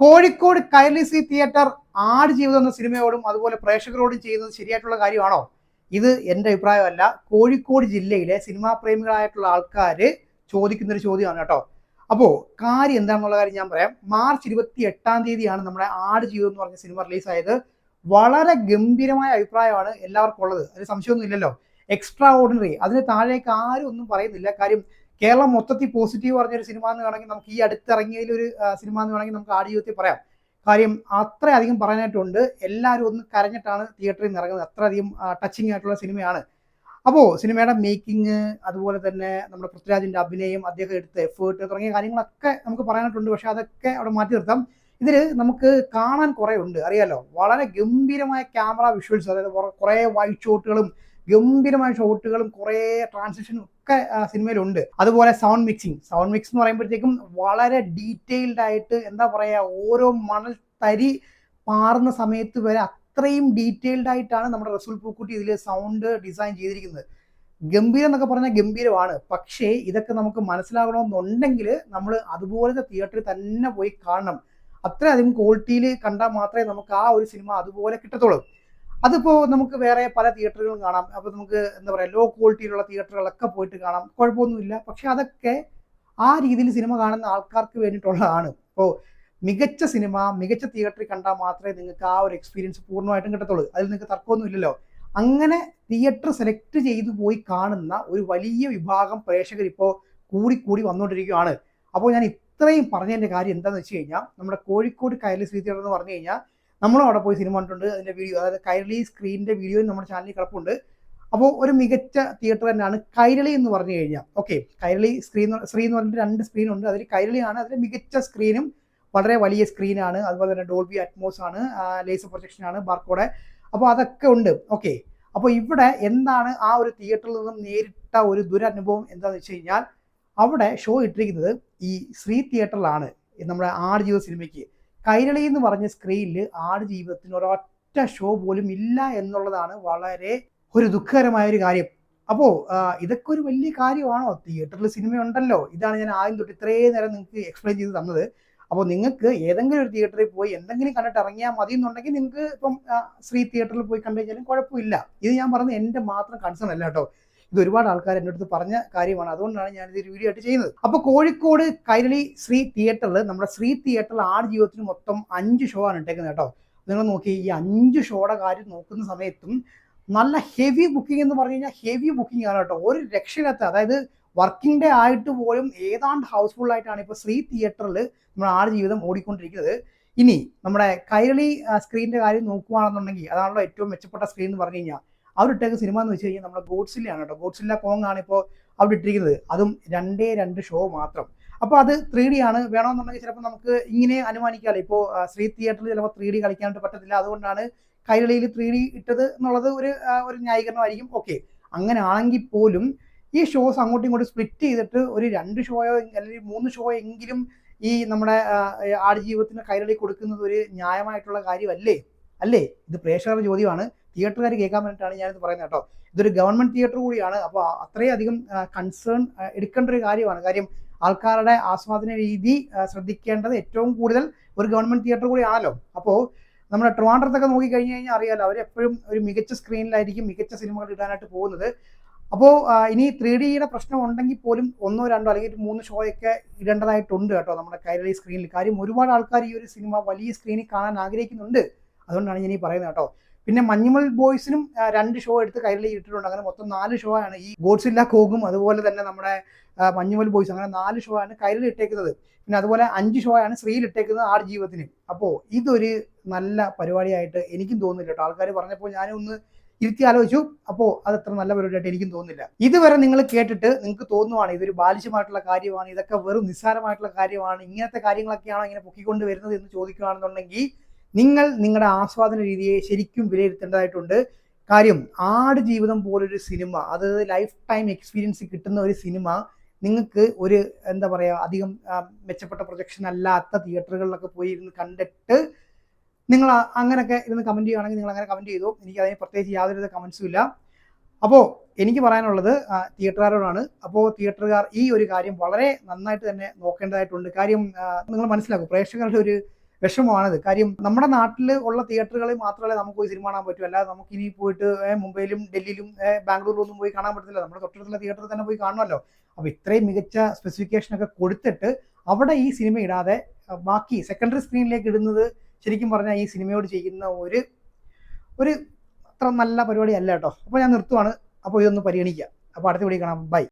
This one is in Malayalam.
കോഴിക്കോട് കൈർലിസി തിയേറ്റർ ആട് ജീവിതം എന്ന സിനിമയോടും അതുപോലെ പ്രേക്ഷകരോടും ചെയ്യുന്നത് ശരിയായിട്ടുള്ള കാര്യമാണോ? ഇത് എന്റെ അഭിപ്രായമല്ല. കോഴിക്കോട് ജില്ലയിലെ സിനിമാ പ്രേമികളായിട്ടുള്ള ആൾക്കാർ ചോദിക്കുന്ന ഒരു ചോദ്യമാണ് കേട്ടോ. അപ്പോൾ കാര്യം എന്താണെന്നുള്ള കാര്യം ഞാൻ പറയാം. മാർച്ച് ഇരുപത്തി എട്ടാം തീയതിയാണ് നമ്മുടെ ആട് ജീവിതം എന്ന് പറഞ്ഞ സിനിമ റിലീസായത്. വളരെ ഗംഭീരമായ അഭിപ്രായമാണ് എല്ലാവർക്കും ഉള്ളത്. അതിന് സംശയമൊന്നും ഇല്ലല്ലോ എക്സ്ട്രാ ഓർഡിനറി അതിന് താഴേക്ക് ആരും ഒന്നും പറയുന്നില്ല. കാര്യം കേരളം മൊത്തത്തിൽ പോസിറ്റീവ് പറഞ്ഞൊരു സിനിമ എന്ന് വേണമെങ്കിൽ നമുക്ക് ഈ അടുത്തിറങ്ങിയതിൽ ഒരു സിനിമ എന്ന് വേണമെങ്കിൽ നമുക്ക് ആടിയോത്തി പറയാം. കാര്യം അത്രയധികം പറയാനായിട്ടുണ്ട്. എല്ലാവരും ഒന്ന് കരഞ്ഞിട്ടാണ് തിയേറ്ററിൽ നിന്ന് ഇറങ്ങുന്നത്. അത്രയധികം ടച്ചിങ് ആയിട്ടുള്ള സിനിമയാണ് അപ്പോൾ സിനിമയുടെ മേക്കിംഗ് അതുപോലെ തന്നെ നമ്മുടെ പൃഥ്വിരാജിന്റെ അഭിനയം അദ്ദേഹം എടുത്ത എഫേർട്ട് തുടങ്ങിയ കാര്യങ്ങളൊക്കെ നമുക്ക് പറയാനായിട്ടുണ്ട്. പക്ഷേ അതൊക്കെ അവിടെ മാറ്റി നിർത്താം. ഇതിൽ നമുക്ക് കാണാൻ കുറേ ഉണ്ട്. അറിയാലോ? വളരെ ഗംഭീരമായ ക്യാമറ വിഷ്വൽസ് അതായത് കുറേ വൈറ്റ് ഷോട്ടുകളും ഗംഭീരമായ ഷോട്ടുകളും കുറേ ട്രാൻസിഷനും ഒക്കെ സിനിമയിലുണ്ട്. അതുപോലെ സൗണ്ട് മിക്സിങ് സൗണ്ട് മിക്സ് എന്ന് പറയുമ്പോഴത്തേക്കും വളരെ ഡീറ്റെയിൽഡ് ആയിട്ട് എന്താ പറയുക ഓരോ മണൽ തരി പാറുന്ന സമയത്ത് വരെ അത്രയും ഡീറ്റെയിൽഡ് ആയിട്ടാണ് നമ്മുടെ റസൂൽ പൂക്കുട്ടി ഇതിൽ സൗണ്ട് ഡിസൈൻ ചെയ്തിരിക്കുന്നത്. ഗംഭീരം എന്നൊക്കെ പറഞ്ഞാൽ ഗംഭീരമാണ്. പക്ഷേ ഇതൊക്കെ നമുക്ക് മനസ്സിലാകണമെന്നുണ്ടെങ്കിൽ നമ്മൾ അതുപോലത്തെ തിയേറ്ററിൽ തന്നെ പോയി കാണണം. അത്രയധികം ക്വാളിറ്റിയിൽ കണ്ടാൽ മാത്രമേ നമുക്ക് ആ ഒരു സിനിമ അതുപോലെ കിട്ടത്തുള്ളൂ. അതിപ്പോൾ നമുക്ക് വേറെ പല തിയേറ്ററുകളും കാണാം. അപ്പോൾ നമുക്ക് എന്താ പറയുക ലോ ക്വാളിറ്റിയിലുള്ള തിയേറ്ററുകളൊക്കെ പോയിട്ട് കാണാം. കുഴപ്പമൊന്നുമില്ല. പക്ഷെ അതൊക്കെ ആ രീതിയിൽ സിനിമ കാണുന്ന ആൾക്കാർക്ക് വേണ്ടിയിട്ടുള്ളതാണ്. ഇപ്പോ മികച്ച സിനിമ മികച്ച തിയേറ്ററിൽ കണ്ടാൽ മാത്രമേ നിങ്ങൾക്ക് ആ ഒരു എക്സ്പീരിയൻസ് പൂർണമായിട്ടും കിട്ടത്തുള്ളൂ. അതിൽ നിങ്ങൾക്ക് തർക്കമൊന്നും ഇല്ലല്ലോ. അങ്ങനെ തിയേറ്റർ സെലക്ട് ചെയ്തു പോയി കാണുന്ന ഒരു വലിയ വിഭാഗം പ്രേക്ഷകർ ഇപ്പോൾ കൂടി കൂടി വന്നുകൊണ്ടിരിക്കുകയാണ്. അപ്പോൾ ഞാൻ ഇത്രയും പറഞ്ഞതിന്റെ കാര്യം എന്താണെന്ന് വെച്ച് കഴിഞ്ഞാൽ നമ്മുടെ കോഴിക്കോട് കയറി ശ്രീ തിയേറ്റർ എന്ന് പറഞ്ഞു കഴിഞ്ഞാൽ നമ്മളും അവിടെ പോയി സിനിമ കണ്ടിട്ടുണ്ട്. അതിന്റെ വീഡിയോ അതായത് കൈരളി സ്ക്രീനിന്റെ വീഡിയോയും നമ്മുടെ ചാനലിൽ കിടപ്പുണ്ട്. അപ്പോൾ ഒരു മികച്ച തിയേറ്റർ തന്നെയാണ് കൈരളി എന്ന് പറഞ്ഞു കഴിഞ്ഞാൽ. ഓക്കെ കൈരളി സ്ക്രീൻ സ്ക്രീൻ എന്ന് പറഞ്ഞിട്ട് രണ്ട് സ്ക്രീനുണ്ട് അതിൽ കൈരളിയാണ് അതിൽ മികച്ച സ്ക്രീനും വളരെ വലിയ സ്ക്രീനാണ് അതുപോലെ തന്നെ ഡോൾബി അറ്റ്മോസ് ആണ് ലേസർ പ്രൊജക്ഷൻ ആണ് ബാർക്കോടെ അപ്പോൾ അതൊക്കെ ഉണ്ട്. ഓക്കെ അപ്പോൾ ഇവിടെ എന്താണ് ആ ഒരു തിയേറ്ററിൽ നിന്നും നേരിട്ട ഒരു ദുരനുഭവം എന്താണെന്ന് വെച്ച് കഴിഞ്ഞാൽ അവിടെ ഷോ ഇട്ടിരിക്കുന്നത് ഈ ശ്രീ തിയേറ്ററിലാണ് നമ്മുടെ ആർ ജീവിത സിനിമയ്ക്ക് കൈരളി എന്ന് പറഞ്ഞ സ്ക്രീനിൽ ആട് ജീവിതത്തിന് ഒരൊറ്റ ഷോ പോലും ഇല്ല എന്നുള്ളതാണ് വളരെ ഒരു ദുഃഖകരമായ ഒരു കാര്യം അപ്പോൾ ഇതൊക്കെ ഒരു വലിയ കാര്യമാണോ? തിയേറ്ററിൽ സിനിമ ഉണ്ടല്ലോ ഇതാണ് ഞാൻ ആദ്യം തൊട്ട് ഇത്രയും നേരം നിങ്ങൾക്ക് എക്സ്പ്ലെയിൻ ചെയ്ത് തന്നത്. അപ്പോൾ നിങ്ങൾക്ക് ഏതെങ്കിലും ഒരു തിയേറ്ററിൽ പോയി എന്തെങ്കിലും കണ്ടിട്ട് ഇറങ്ങിയാൽ മതി എന്നുണ്ടെങ്കിൽ നിങ്ങൾക്ക് ഇപ്പം ശ്രീ തിയേറ്ററിൽ പോയി കണ്ടു കഴിഞ്ഞാലും കുഴപ്പമില്ല. ഇത് ഞാൻ പറഞ്ഞത് എന്റെ മാത്രം കൺസേൺ അല്ല കേട്ടോ. ഇത് ഒരുപാട് ആൾക്കാർ എന്റെ അടുത്ത് പറഞ്ഞ കാര്യമാണ്. അതുകൊണ്ടാണ് ഞാൻ ഇത് വീഡിയോ ആയിട്ട് ചെയ്യുന്നത്. അപ്പോൾ കോഴിക്കോട് കൈരളി ശ്രീ തിയേറ്ററിൽ നമ്മുടെ ശ്രീ തിയേറ്ററിൽ ആട് ജീവിതത്തിന് മൊത്തം അഞ്ച് ഷോ ആണ് ഇട്ടേക്കുന്നത് കേട്ടോ. നിങ്ങൾ നോക്കി ഈ അഞ്ച് ഷോയുടെ കാര്യം നോക്കുന്ന സമയത്തും നല്ല ഹെവി ബുക്കിംഗ് എന്ന് പറഞ്ഞു കഴിഞ്ഞാൽ ഹെവി ബുക്കിംഗ് ആണ് കേട്ടോ. ഒരു രക്ഷയില്ലാത്ത അതായത് വർക്കിംഗ് ഡേ ആയിട്ട് പോലും ഏതാണ്ട് ഹൗസ്ഫുൾ ആയിട്ടാണ് ഇപ്പോൾ ശ്രീ തിയേറ്ററിൽ നമ്മുടെ ആട് ജീവിതം ഓടിക്കൊണ്ടിരിക്കുന്നത്. ഇനി നമ്മുടെ കൈരളി സ്ക്രീനിന്റെ കാര്യം നോക്കുകയാണെന്നുണ്ടെങ്കിൽ അതാണല്ലോ ഏറ്റവും മെച്ചപ്പെട്ട സ്ക്രീൻ എന്ന് പറഞ്ഞു കഴിഞ്ഞാൽ അവരിട്ടേക്ക് സിനിമ എന്ന് വെച്ച് കഴിഞ്ഞാൽ നമ്മുടെ ഗോഡ്സില്ലയാണ് കേട്ടോ. ഗോഡ്സില്ല കോങ് ആണ് ഇപ്പോൾ അവിടെ ഇട്ടിരിക്കുന്നത്. അതും രണ്ടേ രണ്ട് ഷോ മാത്രം. അപ്പോൾ അത് ത്രീ ഡി ആണ്. വേണമെന്നുണ്ടെങ്കിൽ ചിലപ്പോൾ നമുക്ക് ഇങ്ങനെ അനുമാനിക്കാമല്ലോ ഇപ്പോൾ ശ്രീ തിയേറ്ററിൽ ചിലപ്പോൾ ത്രീ ഡി കളിക്കാനായിട്ട് പറ്റത്തില്ല. അതുകൊണ്ടാണ് കൈരളിയിൽ ത്രീ ഡി ഇട്ടത് എന്നുള്ളത് ഒരു ഒരു ന്യായീകരണമായിരിക്കും. ഓക്കെ അങ്ങനെ ആണെങ്കിൽ പോലും ഈ ഷോസ് അങ്ങോട്ടും ഇങ്ങോട്ടും സ്പ്ലിറ്റ് ചെയ്തിട്ട് ഒരു രണ്ട് ഷോയോ അല്ലെങ്കിൽ മൂന്ന് ഷോ എങ്കിലും ഈ നമ്മുടെ ആടുജീവിതത്തിന് കൈരളി കൊടുക്കുന്നത് ഒരു ന്യായമായിട്ടുള്ള കാര്യമല്ലേ? അല്ലേ? ഇത് പ്രേക്ഷകരുടെ ചോദ്യമാണ്. തിയേറ്ററുകാർ കേൾക്കാൻ വേണ്ടിയിട്ടാണ് ഞാനിത് പറയുന്നത് കേട്ടോ. ഇതൊരു ഗവൺമെന്റ് തിയേറ്റർ കൂടിയാണ്. അപ്പോൾ അധികം കൺസേൺ എടുക്കേണ്ട ഒരു കാര്യമാണ്. കാര്യം ആൾക്കാരുടെ ആസ്വാദന രീതി ശ്രദ്ധിക്കേണ്ടത് ഏറ്റവും കൂടുതൽ ഒരു ഗവൺമെന്റ് തിയേറ്റർ കൂടിയാണല്ലോ. അപ്പോൾ നമ്മുടെ ട്രിവാൻഡ്രത്തൊക്കെ നോക്കി കഴിഞ്ഞു കഴിഞ്ഞാൽ അറിയാലോ അവരെപ്പോഴും ഒരു മികച്ച സ്ക്രീനിലായിരിക്കും മികച്ച സിനിമകൾ ഇടാനായിട്ട് പോകുന്നത്. അപ്പോൾ ഇനി ത്രീ ഡിയുടെ പ്രശ്നം ഉണ്ടെങ്കിൽ പോലും ഒന്നോ രണ്ടോ അല്ലെങ്കിൽ മൂന്ന് ഷോയൊക്കെ ഇടേണ്ടതായിട്ടുണ്ട് കേട്ടോ നമ്മുടെ കൈരളി സ്ക്രീനിൽ. കാര്യം ഒരുപാട് ആൾക്കാർ ഈ ഒരു സിനിമ വലിയ സ്ക്രീനിൽ കാണാൻ ആഗ്രഹിക്കുന്നുണ്ട്. അതുകൊണ്ടാണ് ഞാൻ ഈ പറയുന്നത് കേട്ടോ. പിന്നെ മഞ്ഞുമൽ ബോയ്സിനും രണ്ട് ഷോ എടുത്ത് കൈരളി ഇട്ടിട്ടുണ്ട് അങ്ങനെ മൊത്തം നാല് ഷോ ആണ്. ഈ ബോട്ട്സ് ഇല്ല കോകും അതുപോലെ തന്നെ നമ്മുടെ മഞ്ഞുമൽ ബോയ്സ് അങ്ങനെ നാല് ഷോ ആണ് കൈരളി ഇട്ടേക്കുന്നത്. പിന്നെ അതുപോലെ അഞ്ച് ഷോ ആണ് ശ്രീയിൽ ഇട്ടേക്കുന്നത് ആർ ജീവിതത്തിന് അപ്പോൾ ഇതൊരു നല്ല പരിപാടിയായിട്ട് എനിക്കും തോന്നുന്നില്ല കേട്ടോ. ആൾക്കാർ പറഞ്ഞപ്പോൾ ഞാനും ഒന്ന് ഇരുത്തി ആലോചിച്ചു. അപ്പോൾ അത് അത്ര നല്ല പരിപാടിയായിട്ട് എനിക്കും തോന്നുന്നില്ല. ഇതുവരെ നിങ്ങൾ കേട്ടിട്ട് നിങ്ങൾക്ക് തോന്നുവാണ് ഇതൊരു ബാലിശമായിട്ടുള്ള കാര്യമാണ് ഇതൊക്കെ വെറും നിസ്സാരമായിട്ടുള്ള കാര്യമാണ് ഇങ്ങനത്തെ കാര്യങ്ങളൊക്കെയാണോ ഇങ്ങനെ പൊക്കിക്കൊണ്ട് വരുന്നത് എന്ന് ചോദിക്കുകയാണെന്നുണ്ടെങ്കിൽ നിങ്ങൾ നിങ്ങളുടെ ആസ്വാദന രീതിയെ ശരിക്കും വിലയിരുത്തേണ്ടതായിട്ടുണ്ട്. കാര്യം ആട് ജീവിതം പോലൊരു സിനിമ അത് ലൈഫ് ടൈം എക്സ്പീരിയൻസ് കിട്ടുന്ന ഒരു സിനിമ നിങ്ങൾക്ക് ഒരു എന്താ പറയുക അധികം മെച്ചപ്പെട്ട പ്രൊജക്ഷൻ അല്ലാത്ത തിയേറ്ററുകളിലൊക്കെ പോയി ഇരുന്ന് കണ്ടിട്ട് നിങ്ങൾ അങ്ങനെയൊക്കെ ഇരുന്ന് കമന്റ് ചെയ്യുകയാണെങ്കിൽ നിങ്ങൾ അങ്ങനെ കമന്റ് ചെയ്തു. എനിക്ക് അതിന് പ്രത്യേകിച്ച് യാതൊരു കമൻസും ഇല്ല. അപ്പോൾ എനിക്ക് പറയാനുള്ളത് തിയേറ്ററുകാരോടാണ് അപ്പോൾ തിയേറ്ററുകാർ ഈ ഒരു കാര്യം വളരെ നന്നായിട്ട് തന്നെ നോക്കേണ്ടതായിട്ടുണ്ട്. കാര്യം നിങ്ങൾ മനസ്സിലാക്കും പ്രേക്ഷകരുടെ ഒരു വിഷമമാണിത്. കാര്യം നമ്മുടെ നാട്ടിൽ ഉള്ള തിയേറ്ററുകളിൽ മാത്രമല്ല നമുക്ക് പോയി സിനിമ കാണാൻ പറ്റൂ. അല്ലാതെ നമുക്ക് ഇനി പോയിട്ട് മുംബൈയിലും ഡൽഹിയിലും ബാംഗ്ലൂരിലും ഒന്നും പോയി കാണാൻ പറ്റത്തില്ല. നമ്മുടെ തൊട്ടടുത്തുള്ള തിയേറ്ററിൽ തന്നെ പോയി കാണുമല്ലോ. അപ്പോൾ ഇത്രയും മികച്ച സ്പെസിഫിക്കേഷൻ ഒക്കെ കൊടുത്തിട്ട് അവിടെ ഈ സിനിമ ഇടാതെ ബാക്കി സെക്കൻഡറി സ്ക്രീനിലേക്ക് ഇടുന്നത് ശരിക്കും പറഞ്ഞാൽ ഈ സിനിമയോട് ചെയ്യുന്ന ഒരു ഒരു അത്ര നല്ല പരിപാടി അല്ല കേട്ടോ. അപ്പോൾ ഞാൻ നിർത്തുവാണ്. അപ്പോൾ ഇതൊന്ന് പരിഗണിക്കുക അപ്പോൾ അടുത്ത വീഡിയോ കാണാം. ബൈ